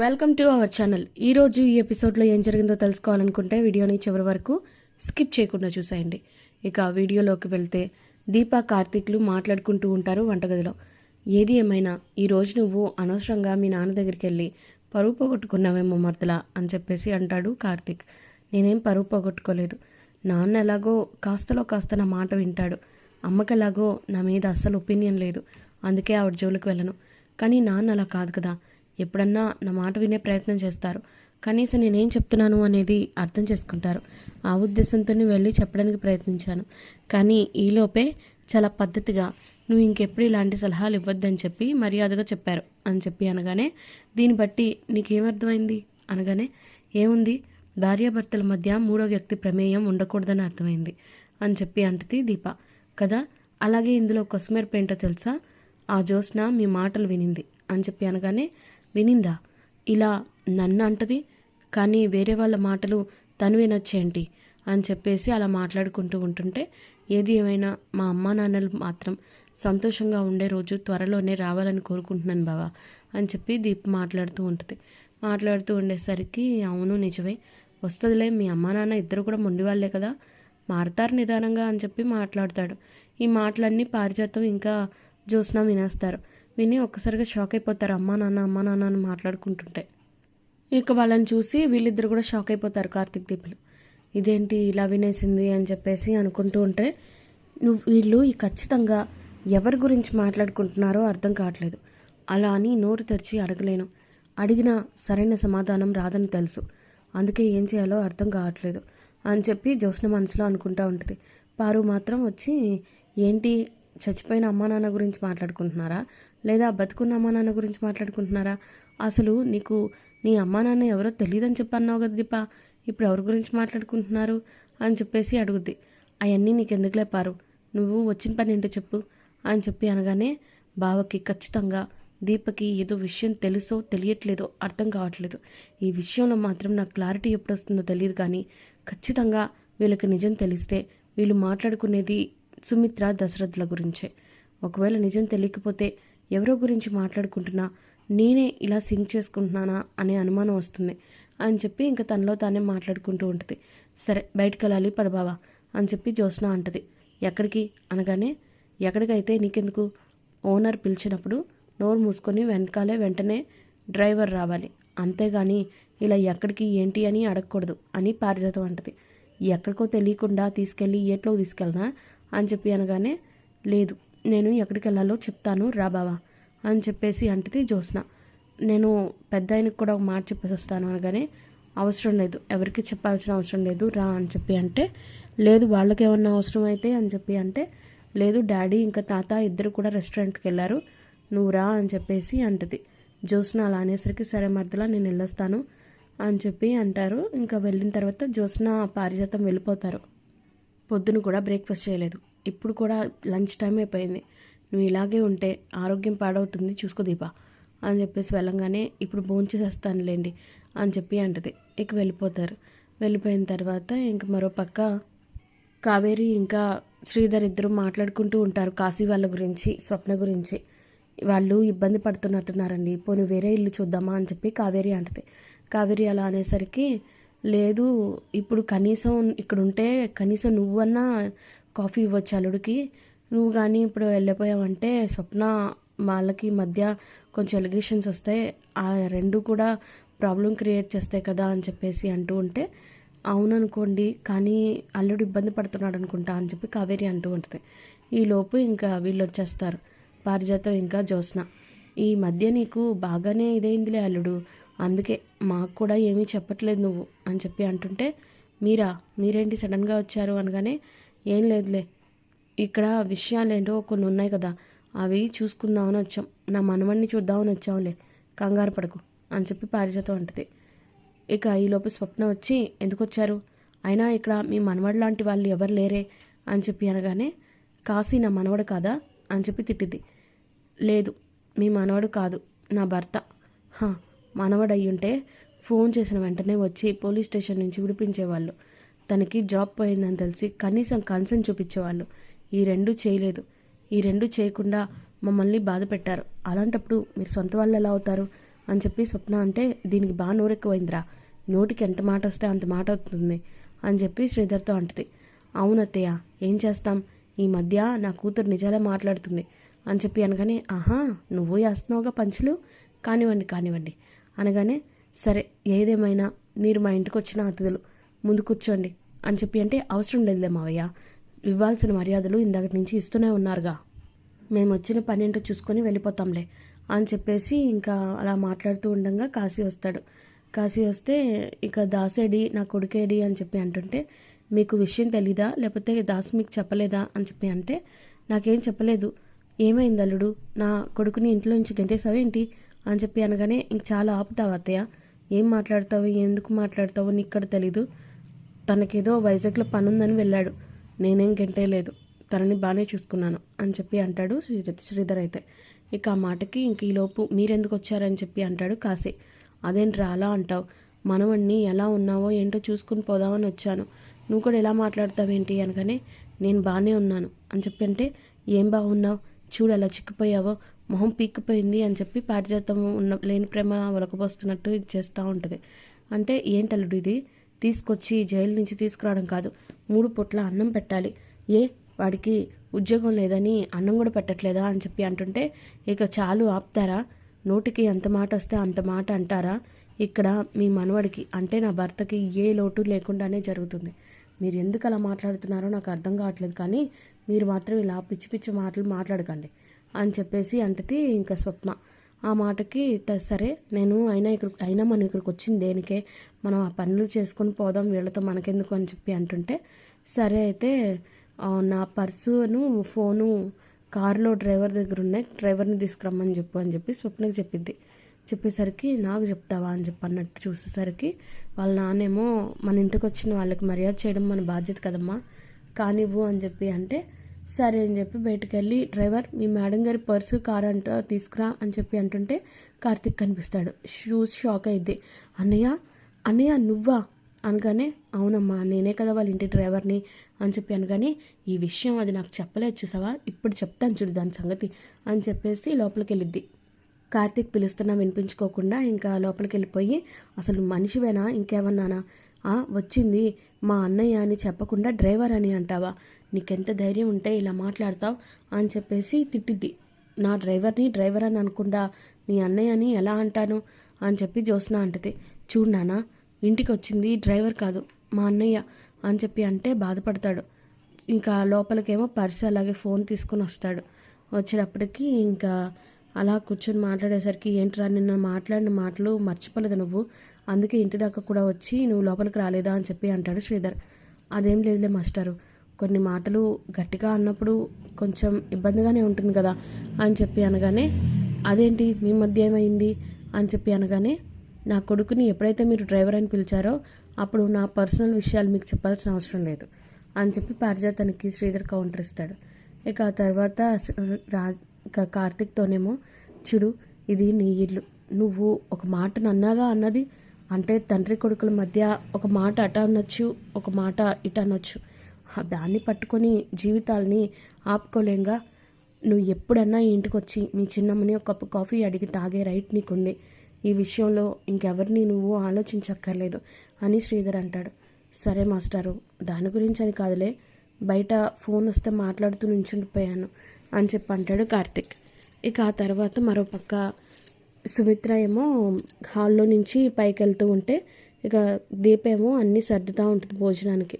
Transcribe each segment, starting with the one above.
Welcome to our channel. ఈరోజు ఈ ఎపిసోడ్లో ఏం జరిగిందో తెలుసుకోవాలనుకుంటే వీడియోని చివరి వరకు స్కిప్ చేయకుండా చూసేయండి. ఇక వీడియోలోకి వెళ్తే దీపా కార్తీక్లు మాట్లాడుకుంటూ ఉంటారు వంటగదిలో. ఏది ఏమైనా ఈరోజు నువ్వు అనవసరంగా మీ నాన్న దగ్గరికి వెళ్ళి పరువు పోగొట్టుకున్నావేమో మర్దలా అని చెప్పేసి అంటాడు కార్తీక్. నేనేం పరువు పోగొట్టుకోలేదు. నాన్న ఎలాగో కాస్తలో కాస్త నా మాట వింటాడు. అమ్మకి ఎలాగో నా మీద అస్సలు ఒపీనియన్ లేదు. అందుకే ఆవిడ జోలికి వెళ్ళను. కానీ నాన్న అలా కాదు కదా. ఎప్పుడన్నా నా మాట వినే ప్రయత్నం చేస్తారు. కనీసం నేనేం చెప్తున్నాను అనేది అర్థం చేసుకుంటారు. ఆ ఉద్దేశంతోనే వెళ్ళి చెప్పడానికి ప్రయత్నించాను. కానీ ఈలోపే చాలా పద్ధతిగా నువ్వు ఇంకెప్పుడు ఇలాంటి సలహాలు ఇవ్వద్దని చెప్పి మర్యాదగా చెప్పారు అని చెప్పి అనగానే దీన్ని బట్టి నీకేమర్థమైంది? అనగానే ఏముంది? భార్యాభర్తల మధ్య మూడో వ్యక్తి ప్రమేయం ఉండకూడదని అర్థమైంది అని చెప్పి అంటది దీప. కదా? అలాగే ఇందులో కొసమెరుపు పెయింటో తెలుసా? ఆ జ్యోత్స్న మీ మాటలు వినింది అని చెప్పి అనగానే వినిందా? ఇలా నన్ను అంటది కానీ వేరే వాళ్ళ మాటలు తను వినొచ్చేంటి అని చెప్పేసి అలా మాట్లాడుకుంటూ ఉంటుంటే ఏది ఏమైనా మా అమ్మా నాన్నలు మాత్రం సంతోషంగా ఉండే రోజు త్వరలోనే రావాలని కోరుకుంటున్నాను బావా అని చెప్పి దీప్ మాట్లాడుతూ ఉంటుంది. మాట్లాడుతూ ఉండేసరికి అవును నిజమే. వస్తుందిలే మీ అమ్మా నాన్న ఇద్దరు కూడా మొండి వాళ్ళే కదా మారతారు నిదానంగా అని చెప్పి మాట్లాడతాడు. ఈ మాటలన్నీ పారిజాతం ఇంకా జ్యోత్స్న వినేస్తారు. విని ఒక్కసారిగా షాక్ అయిపోతారు. అమ్మా నాన్న అమ్మా నాన్న అని మాట్లాడుకుంటుంటే. ఇక వాళ్ళని చూసి వీళ్ళిద్దరు కూడా షాక్ అయిపోతారు కార్తీక్ దీపులు. ఇదేంటి ఇలా వినేసింది అని చెప్పేసి అనుకుంటూ ఉంటే నువ్వు వీళ్ళు ఈ ఖచ్చితంగా ఎవరి గురించి మాట్లాడుకుంటున్నారో అర్థం కావట్లేదు. అలా అని నోరు తెరిచి అడగలేను. అడిగినా సరైన సమాధానం రాదని తెలుసు. అందుకే ఏం చేయాలో అర్థం కావట్లేదు అని చెప్పి జ్యోత్స్న మనసులో అనుకుంటా ఉంటుంది. పారు మాత్రం వచ్చి ఏంటి చచ్చిపోయిన అమ్మా నాన్న గురించి మాట్లాడుకుంటున్నారా? లేదా బతుకున్న అమ్మా నాన్న గురించి మాట్లాడుకుంటున్నారా? అసలు నీకు నీ అమ్మా నాన్న ఎవరో తెలియదని చెప్పి అన్నావు కదా దీపా. ఇప్పుడు ఎవరి గురించి మాట్లాడుకుంటున్నారు అని చెప్పేసి అడుగుద్ది. అవన్నీ నీకెందుకు లేపారు నువ్వు వచ్చిన పని ఏంటో చెప్పు అని చెప్పి అనగానే బావకి ఖచ్చితంగా దీపకి ఏదో విషయం తెలుసో తెలియట్లేదో అర్థం కావట్లేదు. ఈ విషయంలో మాత్రం నాకు క్లారిటీ ఎప్పుడు వస్తుందో తెలియదు కానీ ఖచ్చితంగా వీళ్ళకి నిజం తెలిస్తే వీళ్ళు మాట్లాడుకునేది సుమిత్ర దశరథుల గురించే. ఒకవేళ నిజం తెలియకపోతే ఎవరో గురించి మాట్లాడుకుంటున్నా నేనే ఇలా సింక్ చేసుకుంటున్నానా అనే అనుమానం వస్తుంది అని చెప్పి ఇంకా తనలో తానే మాట్లాడుకుంటూ ఉంటుంది. సరే బయటకు వెళ్ళాలి పదబావా అని చెప్పి జ్యోత్స్న అంటది. ఎక్కడికి? అనగానే ఎక్కడికైతే నీకెందుకు? ఓనర్ పిలిచినప్పుడు నోరు మూసుకొని వెనకాలే వెంటనే డ్రైవర్ రావాలి. అంతేగాని ఇలా ఎక్కడికి ఏంటి అని అడగకూడదు అని పారిజాతం అంటది. ఎక్కడికో తెలియకుండా తీసుకెళ్ళి ఏట్లో తీసుకెళ్ళనా అని చెప్పి అనగానే లేదు నేను ఎక్కడికి వెళ్ళాలో చెప్తాను రా బావా అని చెప్పేసి అంటది జ్యోత్స్న. నేను పెద్ద ఆయనకు కూడా ఒక మాట చెప్పేసి వస్తాను అనగానే అవసరం లేదు ఎవరికి చెప్పాల్సిన అవసరం లేదు రా అని చెప్పి అంటే లేదు వాళ్ళకి ఏమన్నా అవసరం అయితే అని చెప్పి అంటే లేదు డాడీ ఇంకా తాత ఇద్దరు కూడా రెస్టారెంట్కి వెళ్ళారు నువ్వు రా అని చెప్పేసి అంటది. జ్యోత్స్న అలా అనేసరికి సరే మధ్యలో నేను వెళ్ళొస్తాను అని చెప్పి అంటారు. ఇంకా వెళ్ళిన తర్వాత జ్యోత్స్న పారిజాతం వెళ్ళిపోతారు. పొద్దున కూడా బ్రేక్ఫాస్ట్ చేయలేదు. ఇప్పుడు కూడా లంచ్ టైం అయిపోయింది. నువ్వు ఇలాగే ఉంటే ఆరోగ్యం పాడవుతుంది చూసుకో దీపా అని చెప్పేసి వెళ్ళంగానే ఇప్పుడు భోంచేసేస్తానులేండి అని చెప్పి అంటది. ఇక వెళ్ళిపోతారు. వెళ్ళిపోయిన తర్వాత ఇంక మరో పక్క కావేరి ఇంకా శ్రీధర్ ఇద్దరు మాట్లాడుకుంటూ ఉంటారు కాశీ వాళ్ళ గురించి స్వప్న గురించి. వాళ్ళు ఇబ్బంది పడుతున్నట్టున్నారండి. పోనీ వేరే ఇల్లు చూద్దామా? అని చెప్పి కావేరి అంటది. కావేరి అలా అనేసరికి లేదు ఇప్పుడు కనీసం ఇక్కడ ఉంటే కనీసం నువ్వన్నా కాఫీ ఇవ్వచ్చు అల్లుడికి. నువ్వు కానీ ఇప్పుడు వెళ్ళిపోయావంటే స్వప్న వాళ్ళకి మధ్య కొంచెం ఎలిగేషన్స్ వస్తాయి. ఆ రెండు కూడా ప్రాబ్లం క్రియేట్ చేస్తాయి కదా అని చెప్పేసి అంటూ ఉంటే అవుననుకోండి కానీ అల్లుడు ఇబ్బంది పడుతున్నాడు అనుకుంటా అని చెప్పి కావేరి అంటూ ఉంటుంది. ఈలోపు ఇంకా వీళ్ళు వచ్చేస్తారు. పారిజాతం ఇంకా జ్యోత్స్న. ఈ మధ్య నీకు బాగానే ఇదైందిలే అల్లుడు. అందుకే మాకు కూడా ఏమీ చెప్పట్లేదు నువ్వు అని చెప్పి అంటుంటే మీరా? మీరేంటి సడన్గా వచ్చారు అనగానే ఏం లేదులే. ఇక్కడ విషయాలు ఏంటో కొన్ని ఉన్నాయి కదా. అవి చూసుకుందామని వచ్చాం. నా మనవణ్ణి చూద్దామని వచ్చాంలే కంగారు పడకు అని చెప్పి పారిజాతం అంటది. ఇక ఈలోపు స్వప్న వచ్చి ఎందుకు వచ్చారు అయినా ఇక్కడ మీ మనవడు లాంటి వాళ్ళు ఎవరు లేరే? అని చెప్పి అనగానే కాశీ నా మనవడు కాదా? అని చెప్పి తిట్టింది లేదు మీ మనవడు కాదు. నా భర్త. హా మనవడు అయ్యుంటే ఫోన్ చేసిన వెంటనే వచ్చి పోలీస్ స్టేషన్ నుంచి విడిపించేవాళ్ళు. తనకి జాబ్ పోయిందని తెలిసి కనీసం కన్సర్న్ చూపించేవాళ్ళు. ఈ రెండు చేయలేదు. ఈ రెండు చేయకుండా మమ్మల్ని బాధ పెట్టారు. అలాంటప్పుడు మీరు సొంత వాళ్ళు ఎలా అవుతారు? అని చెప్పి స్వప్న అంటే దీనికి బాగా నోరెక్కువైందిరా. నోటికి ఎంత మాట వస్తే అంత మాట అవుతుంది. అని చెప్పి శ్రీధర్తో అంటది. అవునత్తయ్య ఏం చేస్తాం? ఈ మధ్య నా కూతురు నిజాలే మాట్లాడుతుంది. అని చెప్పి అనగానే ఆహా నువ్వు వేస్తున్నావుగా పంచులు? కానివ్వండి కానివ్వండి. అనగానే సరే ఏదేమైనా మీరు మా ఇంటికి వచ్చిన అతిథులు. ముందు కూర్చోండి అని చెప్పి అంటే అవసరం లేదులే మావయ్య. ఇవ్వాల్సిన మర్యాదలు ఇందాక నుంచి ఇస్తూనే ఉన్నారుగా. మేము వచ్చిన పని ఏంటో చూసుకొని వెళ్ళిపోతాంలే అని చెప్పేసి ఇంకా అలా మాట్లాడుతూ ఉండగా కాశీ వస్తాడు. కాశీ వస్తే ఇక దాసేడి నా కొడుకేడి అని చెప్పి అంటుంటే మీకు విషయం తెలీదా? లేకపోతే దాస్ మీకు చెప్పలేదా? అని చెప్పి అంటే నాకేం చెప్పలేదు. ఏమైంది అల్లుడు? నా కొడుకుని ఇంట్లో నుంచి గెంటేసావేంటి అని చెప్పి అనగానే ఇంక చాలా ఆపుతావు అత్తయ్య? ఏం మాట్లాడతావు? ఎందుకు మాట్లాడతావు? నీకు ఇక్కడ తెలీదు. తనకేదో వైజాగ్లో పని ఉందని వెళ్ళాడు. నేనేం గెంటేయలేదు తనని బాగానే చూసుకున్నాను అని చెప్పి అంటాడు శ్రీ- శ్రీధర్ అయితే. ఇక ఆ మాటకి ఇంక ఈలోపు మీరెందుకు వచ్చారని చెప్పి అంటాడు కాశీ. అదేంట్రా అలా అంటావు? మనవణ్ణి ఎలా ఉన్నావో ఏంటో చూసుకుని పోదామని వచ్చాను. నువ్వు కూడా ఎలా మాట్లాడతావేంటి అనగానే నేను బాగానే ఉన్నాను అని చెప్పి అంటే ఏం బాగున్నావు చూడు అలా చిక్కిపోయావో మొహం పీక్కిపోయింది అని చెప్పి పారిజాతం ఉన్న లేని ప్రేమ ఒలకపోస్తున్నట్టు ఇది చేస్తూ ఉంటుంది. అంటే ఏంటల్లుడు ఇది? తీసుకొచ్చి జైలు నుంచి తీసుకురావడం కాదు. మూడు పొట్ల అన్నం పెట్టాలి. ఏ వాడికి ఉద్యోగం లేదని అన్నం కూడా పెట్టట్లేదా అని చెప్పి అంటుంటే ఇక చాలు ఆపుతారా? నోటికి ఎంత మాట వస్తే అంత మాట అంటారా? ఇక్కడ మీ మనవడికి అంటే నా భర్తకి ఏ లోటు లేకుండానే జరుగుతుంది. మీరు ఎందుకు అలా మాట్లాడుతున్నారో నాకు అర్థం కావట్లేదు కానీ మీరు మాత్రం ఇలా పిచ్చి పిచ్చి మాటలు మాట్లాడకండి అని చెప్పేసి అంటది ఇంకా స్వప్న. ఆ మాటకి సరే నేను అయినా ఇక్కడ అయినా మనం ఇక్కడికి వచ్చింది దేనికే? మనం ఆ పనులు చేసుకొని పోదాం వీళ్ళతో మనకెందుకు అని చెప్పి అంటుంటే సరే అయితే నా పర్సును ఫోను కారులో డ్రైవర్ దగ్గర ఉన్నాయి డ్రైవర్ని తీసుకురమ్మని చెప్పు అని చెప్పి స్వప్నకి చెప్పిద్ది. చెప్పేసరికి నాకు చెప్తావా అని చెప్పి అన్నట్టు చూసేసరికి వాళ్ళ నాన్నేమో మన ఇంటికి వచ్చిన వాళ్ళకి మర్యాద చేయడం మన బాధ్యత కదమ్మా కానివ్వు అని చెప్పి అంటే సరే అని చెప్పి బయటకు వెళ్ళి డ్రైవర్ మీ మేడం గారి పర్సు కార్ అంట తీసుకురా అని చెప్పి అంటుంటే కార్తిక్ కనిపిస్తాడు. షూస్ షాక్ అయింది అన్నయ్య అన్నయ్య నువ్వా? అనగానే అవునమ్మా నేనే కదా వాళ్ళ ఇంటి డ్రైవర్ని అని చెప్పి అనగానే ఈ విషయం అది నాకు చెప్పలేదు చూసావా? ఇప్పుడు చెప్తాను చూడు దాని సంగతి అని చెప్పేసి లోపలికి వెళ్ళిద్ది కార్తీక్ పిలుస్తున్నా వినిపించుకోకుండా ఇంకా లోపలికి వెళ్ళిపోయి అసలు మనిషివేనా? ఇంకేమన్నానా? వచ్చింది. మా అన్నయ్య అని చెప్పకుండా డ్రైవర్ అని అంటావా? నీకెంత ధైర్యం ఉంటే ఇలా మాట్లాడతావు అని చెప్పేసి తిట్టిద్ది. నా డ్రైవర్ని డ్రైవర్ అని అనుకుండా మీ అన్నయ్య అని ఎలా అంటాను అని చెప్పి జ్యోత్స్న అంటది. చూడు నాన్న ఇంటికి వచ్చింది డ్రైవర్ కాదు మా అన్నయ్య అని చెప్పి అంటే బాధపడతాడు. ఇంకా లోపలికేమో పర్స్ అలాగే ఫోన్ తీసుకొని వస్తాడు. వచ్చేటప్పటికి ఇంకా అలా కూర్చొని మాట్లాడేసరికి ఏంట్రా నిన్న మాట్లాడిన మాటలు మర్చిపోలేదు నువ్వు? అందుకే ఇంటి దాకా కూడా వచ్చి నువ్వు లోపలికి రాలేదా? అని చెప్పి అంటాడు శ్రీధర్. అదేం లేదులే మాస్టారు కొన్ని మాటలు గట్టిగా అన్నప్పుడు కొంచెం ఇబ్బందిగానే ఉంటుంది కదా అని చెప్పి అనగానే అదేంటి మీ మధ్య ఏమైంది? అని చెప్పి అనగానే నా కొడుకుని ఎప్పుడైతే మీరు డ్రైవర్ అని పిలిచారో అప్పుడు నా పర్సనల్ విషయాలు మీకు చెప్పాల్సిన అవసరం లేదు అని చెప్పి పారిజాతానికి శ్రీధర్ కౌంటర్ ఇస్తాడు. ఇక ఆ తర్వాత రా ఇక కార్తిక్తోనేమో చూడు ఇది నీ ఇల్లు. నువ్వు ఒక మాట నన్నాగా అన్నది అంటే తండ్రి కొడుకుల మధ్య ఒక మాట అట అనొచ్చు ఒక మాట ఇట అనొచ్చు. దాన్ని పట్టుకొని జీవితాల్ని ఆపుకోలేంగా. నువ్వు ఎప్పుడన్నా ఈ ఇంటికి వచ్చి మీ చిన్నమ్మని ఒక కప్పు కాఫీ అడిగి తాగే రైట్ నీకుంది. ఈ విషయంలో ఇంకెవరిని నువ్వు ఆలోచించక్కర్లేదు అని శ్రీధర్ అంటాడు. సరే మాస్టారు దాని గురించి అని కాదులే. బయట ఫోన్ వస్తే మాట్లాడుతూ నించుండిపోయాను అని చెప్పి అంటాడు కార్తిక్. ఇక ఆ తర్వాత మరో పక్క సుమిత్ర ఏమో హాల్లో నుంచి పైకి వెళ్తూ ఉంటే ఇక దీపేమో అన్నీ సర్దుతూ ఉంటుంది భోజనానికి.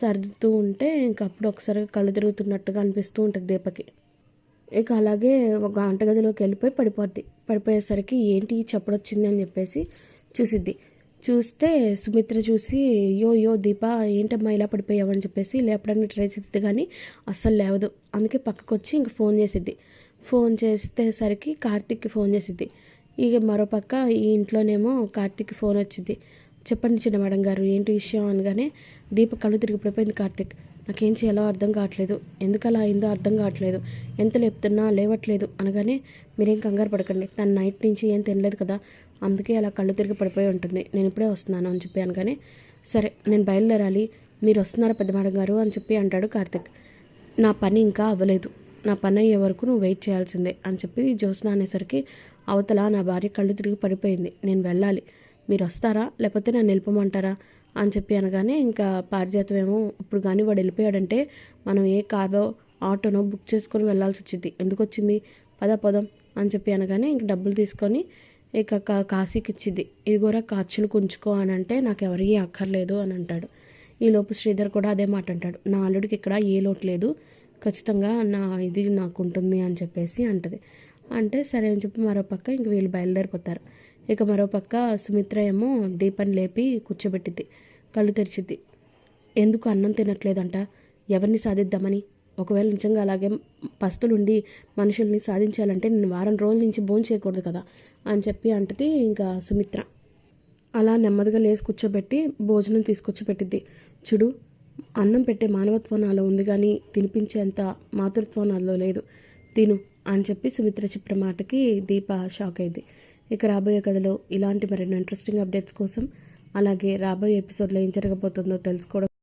సర్దుతూ ఉంటే ఇంక అప్పుడు ఒకసారి కళ్ళు తిరుగుతున్నట్టుగా అనిపిస్తూ ఉంటుంది దీపకి. ఇక అలాగే ఒక వంటగదిలోకి వెళ్ళిపోయి పడిపోద్ది. పడిపోయేసరికి ఏంటి చప్పుడు అని చెప్పేసి చూసిద్ది. చూస్తే సుమిత్ర చూసి యో యో దీప ఏంటమ్మా ఇలా పడిపోయావని చెప్పేసి లేపడానికి ట్రై చేసిద్ది కానీ అస్సలు లేవదు. అందుకే పక్కకు వచ్చి ఇంక ఫోన్ చేసిద్ది. ఫోన్ చేసేసరికి కార్తిక్కి ఫోన్ చేసిద్ది. ఇక మరోపక్క ఈ ఇంట్లోనేమో కార్తిక్కి ఫోన్ వచ్చింది చెప్పండి చిన్న మేడం గారు ఏంటి విషయం అనగానే దీప కళ్ళు తిరిగి పడిపోయింది కార్తిక్. నాకేం చేయాలో అర్థం కావట్లేదు. ఎందుకు అలా అయిందో అర్థం కావట్లేదు. ఎంత లేపుతున్నా లేవట్లేదు అనగానే మీరేం కంగారు పడకండి. తను నైట్ నుంచి ఏం తినలేదు కదా అందుకే అలా కళ్ళు తిరిగి పడిపోయి ఉంటుంది. నేను ఇప్పుడే వస్తున్నాను అని చెప్పి అనగానే సరే నేను బయలుదేరాలి. మీరు వస్తున్నారా పెద్ద మేడం గారు అని చెప్పి అంటాడు కార్తిక్. నా పని ఇంకా అవ్వలేదు. నా పని అయ్యే వరకు నువ్వు వెయిట్ చేయాల్సిందే అని చెప్పి జ్యోత్స్న అనేసరికి అవతల నా భార్య కళ్ళు తిరిగి పడిపోయింది. నేను వెళ్ళాలి. మీరు వస్తారా లేకపోతే నన్ను వెళ్ళిపోమంటారా? అని చెప్పి అనగానే ఇంకా పారిజాతం ఏమో ఇప్పుడు కానీ వాడు వెళ్ళిపోయాడంటే మనం ఏ కారో ఆటోనో బుక్ చేసుకొని వెళ్ళాల్సి వచ్చింది. ఎందుకు వచ్చింది? పద పదం అని చెప్పి అనగానే ఇంక డబ్బులు తీసుకొని ఇక కా- కాశీకి ఇచ్చింది. ఇదిగోరా ఖర్చులు కుంచుకో అని అంటే నాకు ఎవరికీ అక్కర్లేదు అని అంటాడు. ఈలోపు శ్రీధర్ కూడా అదే మాట అంటాడు. నా అల్లుడికి ఇక్కడ ఏ లోటు లేదు. ఖచ్చితంగా నా ఇది నాకు ఉంటుంది అని చెప్పేసి అంటది. అంటే సరే అని చెప్పి మరో పక్క ఇంక వీళ్ళు బయలుదేరిపోతారు. ఇక మరోపక్క సుమిత్ర ఏమో దీపం లేపి కూర్చోబెట్టిద్ది కళ్ళు తెరిచిద్ది ఎందుకు అన్నం తినట్లేదంట? ఎవరిని సాధిద్దామని? ఒకవేళ నిజంగా అలాగే పస్తులుండి మనుషుల్ని సాధించాలంటే నేను వారం రోజుల నుంచి భోజనం చేయకూడదు కదా అని చెప్పి అంటది ఇంకా సుమిత్ర. అలా నెమ్మదిగా లేచి కూర్చోబెట్టి భోజనం తీసుకొచ్చి పెట్టిద్ది చూడు అన్నం పెట్టే మానవత్వం నాలో ఉంది కానీ తినిపించేంత మాతృత్వం నాలో లేదు. తిను అని చెప్పి సుమిత్ర చెప్పిన మాటకి దీప షాక్ అయింది. ఇక రాబోయే కథలో ఇలాంటి మరెన్నో ఇంట్రెస్టింగ్ అప్డేట్స్ కోసం అలాగే రాబోయే ఎపిసోడ్లో ఏం జరగబోతుందో తెలుసుకోవడం